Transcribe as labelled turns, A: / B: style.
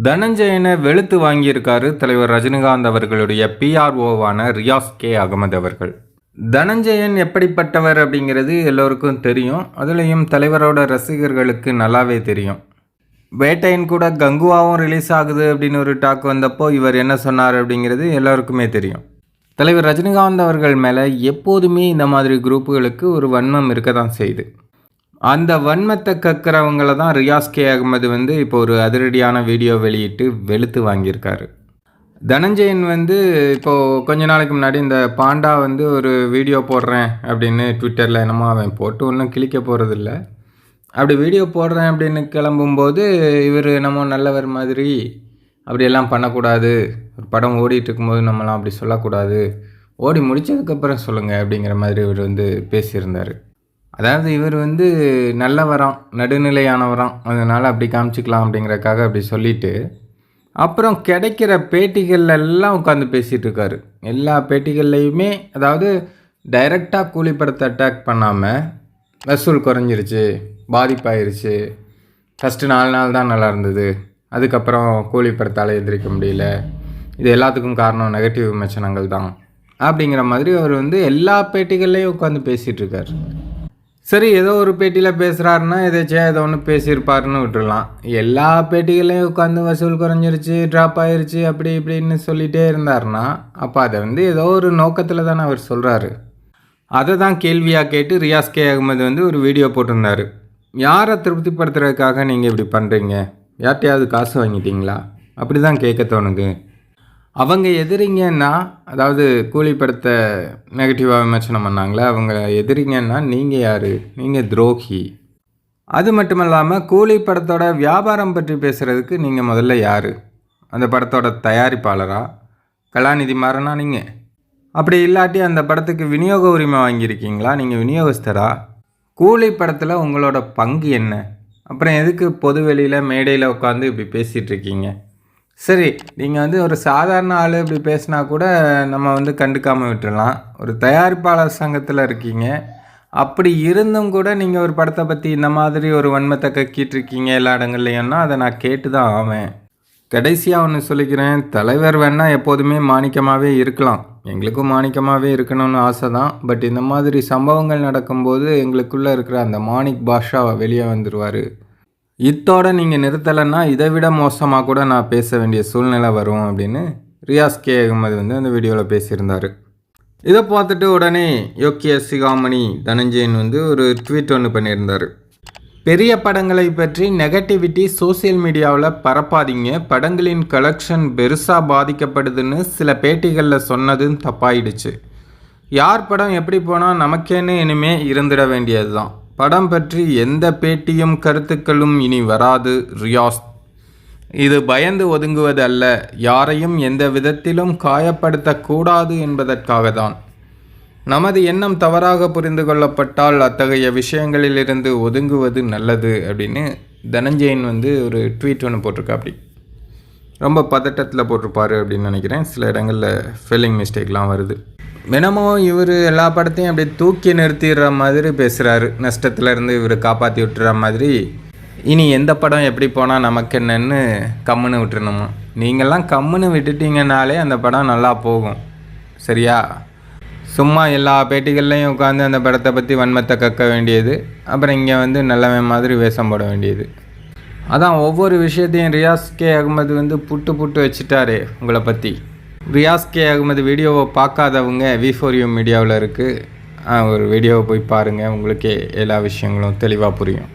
A: தனஞ்சயனை வெளுத்து வாங்கியிருக்காரு தலைவர் ரஜினிகாந்த் அவர்களுடைய பிஆர்ஓவான ரியாஸ் கே அகமது அவர்கள். தனஞ்சயன் எப்படிப்பட்டவர் அப்படிங்கிறது எல்லோருக்கும் தெரியும். அதுலேயும் தலைவரோட ரசிகர்களுக்கு நல்லாவே தெரியும். வேட்டையன் கூட கங்குவாவும் ரிலீஸ் ஆகுது அப்படின்னு ஒரு டாக் வந்தப்போ இவர் என்ன சொன்னார் அப்படிங்கிறது எல்லாருக்குமே தெரியும். தலைவர் ரஜினிகாந்த் அவர்கள் மேலே எப்போதுமே இந்த மாதிரி குரூப்புகளுக்கு ஒரு வன்மம் இருக்க தான் செய்யுது. அந்த வன்மத்தை கக்கிறவங்கள தான் ரியாஸ் கே அகமது வந்து இப்போ ஒரு அதிரடியான வீடியோ வெளியிட்டு வெளுத்து வாங்கியிருக்காரு. தனஞ்சயன் வந்து இப்போது கொஞ்ச நாளைக்கு முன்னாடி இந்த பாண்டா வந்து ஒரு வீடியோ போடுறேன் அப்படின்னு ட்விட்டரில் என்னமோ அவன் போட்டு ஒன்றும் கிளிக்க போகிறதில்ல அப்படி வீடியோ போடுறேன் அப்படின்னு கிளம்பும்போது இவர் என்னமோ நல்லவர் மாதிரி அப்படியெல்லாம் பண்ணக்கூடாது. ஒரு படம் ஓடிட்டு இருக்கும்போது நம்மலாம் அப்படி சொல்லக்கூடாது. ஓடி முடிச்சதுக்கப்புறம் சொல்லுங்கள் அப்படிங்கிற மாதிரி இவர் வந்து பேசியிருந்தார். அதாவது இவர் வந்து நல்லவராம் நடுநிலையானவராம். அதனால் அப்படி காமிச்சிக்கலாம் அப்படிங்கிறக்காக அப்படி சொல்லிட்டு அப்புறம் கிடைக்கிற பேட்டிகள்ல எல்லாம் உட்காந்து பேசிகிட்டு இருக்காரு. எல்லா பேட்டிகள்லையுமே அதாவது டைரெக்டாக கூலி படத்தை அட்டாக் பண்ணாமல் வசூல் குறைஞ்சிருச்சு பாதிப்பாயிருச்சு. ஃபஸ்ட்டு நாலு நாள் தான் நல்லா இருந்தது. அதுக்கப்புறம் கூலி படத்தால் எதிர்க்க முடியல. இது எல்லாத்துக்கும் காரணம் நெகட்டிவ் விமர்சனங்கள் தான். அப்படிங்கிற மாதிரி அவர் வந்து எல்லா பேட்டிகள்லேயும் உட்காந்து பேசிகிட்டு இருக்கார். சரி ஏதோ ஒரு பேட்டியில் பேசுகிறாருன்னா எதாச்சும் ஏதோ ஒன்று பேசியிருப்பாருன்னு விட்டுடலாம் எல்லா பேட்டிகளையும் உட்காந்து வசூல் குறைஞ்சிருச்சு ட்ராப் ஆயிருச்சு அப்படி இப்படின்னு சொல்லிகிட்டே இருந்தாருன்னா அப்போ அதை வந்து ஏதோ ஒரு நோக்கத்தில் தானே அவர் சொல்கிறாரு அதை தான் கேள்வியாக கேட்டு ரியாஸ் கே அகமது வந்து ஒரு வீடியோ போட்டிருந்தாரு. யாரை திருப்திப்படுத்துறதுக்காக நீங்கள் இப்படி பண்ணுறீங்க யார்கிட்டையாவது காசு வாங்கிட்டீங்களா? அப்படி தான் கேட்க தோணுது. அவங்க எதிரிங்கன்னா அதாவது கூலி படத்தை நெகட்டிவாக விமர்சனம் பண்ணாங்களே அவங்க எதிரிங்கன்னா நீங்கள் யார்? நீங்கள் துரோகி. அது மட்டும் இல்லாமல் கூலி படத்தோட வியாபாரம் பற்றி பேசுகிறதுக்கு நீங்கள் முதல்ல யார்? அந்த படத்தோட தயாரிப்பாளரா? கலாநிதி மாறனா நீங்கள் அப்படி இல்லாட்டி அந்த படத்துக்கு விநியோக உரிமை வாங்கியிருக்கீங்களா? நீங்கள் விநியோகஸ்தரா? கூலி படத்தில் உங்களோட பங்கு என்ன? அப்புறம் எதுக்கு பொது வெளியில் மேடையில் உட்காந்து இப்படி பேசிகிட்ருக்கீங்க சரி நீங்கள் வந்து ஒரு சாதாரண ஆள் இப்படி பேசினா கூட நம்ம வந்து கண்டுக்காமல் விட்டுறலாம். ஒரு தயாரிப்பாளர் சங்கத்தில் இருக்கீங்க. அப்படி இருந்தும் கூட நீங்கள் ஒரு படத்தை பற்றி இந்த மாதிரி ஒரு வன்மத்தை கக்கிட்டு இருக்கீங்க எல்லா இடங்கள்லையும்னா அதை நான் கேட்டு தான் ஆவேன். கடைசியாக ஒன்று சொல்லிக்கிறேன். தலைவர் வேணால் எப்போதுமே மாணிக்கமாகவே இருக்கலாம். எங்களுக்கும் மாணிக்கமாகவே இருக்கணும்னு ஆசை தான் பட் இந்த மாதிரி சம்பவங்கள் நடக்கும்போது எங்களுக்குள்ளே இருக்கிற அந்த மாணிக் பாஷா வெளியே வந்துடுவார் இத்தோட நீங்கள் நிறுத்தலைன்னா இதை விட மோசமாக கூட நான் பேச வேண்டிய சூழ்நிலை வரும் அப்படின்னு ரியாஸ் கே அகமது வந்து அந்த வீடியோவில் பேசியிருந்தார். இதை பார்த்துட்டு உடனே யோக்கிய சிகாமணி தனஞ்சயன் வந்து ஒரு ட்வீட் ஒன்று பண்ணியிருந்தார். பெரிய படங்களை பற்றி நெகட்டிவிட்டி சோஷியல் மீடியாவில் பரப்பாதீங்க. படங்களின் கலெக்ஷன் பெருசாக பாதிக்கப்படுதுன்னு சில பேட்டிகளில் சொன்னதும் தப்பாயிடுச்சு. யார் படம் எப்படி போனால் நமக்கேன்னு இனிமே இருந்துட வேண்டியது தான் படம் பற்றி எந்த பேட்டியும் கருத்துக்களும் இனி வராது ரியாஸ். இது பயந்து ஒதுங்குவது அல்ல யாரையும் எந்த விதத்திலும் காயப்படுத்தக்கூடாது என்பதற்காக தான் நமது எண்ணம் தவறாக புரிந்து கொள்ளப்பட்டால் அத்தகைய விஷயங்களிலிருந்து ஒதுங்குவது நல்லது அப்படின்னு தனஞ்சயன் வந்து ஒரு ட்வீட் ஒன்று போட்டிருக்கா அப்படி. ரொம்ப பதட்டத்தில் போட்டிருப்பாரு அப்படின்னு நினைக்கிறேன். சில இடங்களில் ஸ்பெல்லிங் மிஸ்டேக்லாம் வருது. தினமும் இவர் எல்லா படத்தையும் அப்படியே தூக்கி நிறுத்திடுற மாதிரி பேசுகிறாரு நஷ்டத்துலேருந்து இவர் காப்பாற்றி விட்டுற மாதிரி. இனி எந்த படம் எப்படி போனால் நமக்கு என்னன்னு கம்முன்னு விட்டுருணுமா நீங்கள்லாம் கம்முன்னு விட்டுட்டீங்கனாலே அந்த படம் நல்லா போகும். சரியா? சும்மா எல்லா பேட்டிகள்லையும் உட்காந்து அந்த படத்தை பற்றி வன்மத்தை கக்க வேண்டியது. அப்புறம் இங்கே வந்து நல்லவன் மாதிரி வேஷம் போட வேண்டியது. அதான் ஒவ்வொரு விஷயத்தையும் ரியாஸ் கே அகமது வந்து புட்டு புட்டு வச்சுட்டாரே உங்களை பற்றி ரியாஸ் கே அகமது வீடியோவை பார்க்காதவங்க வி ஃபோர் யூ மீடியாவில் இருக்குது ஒரு வீடியோவை போய் பாருங்கள் உங்களுக்கே எல்லா விஷயங்களும் தெளிவாக புரியும்.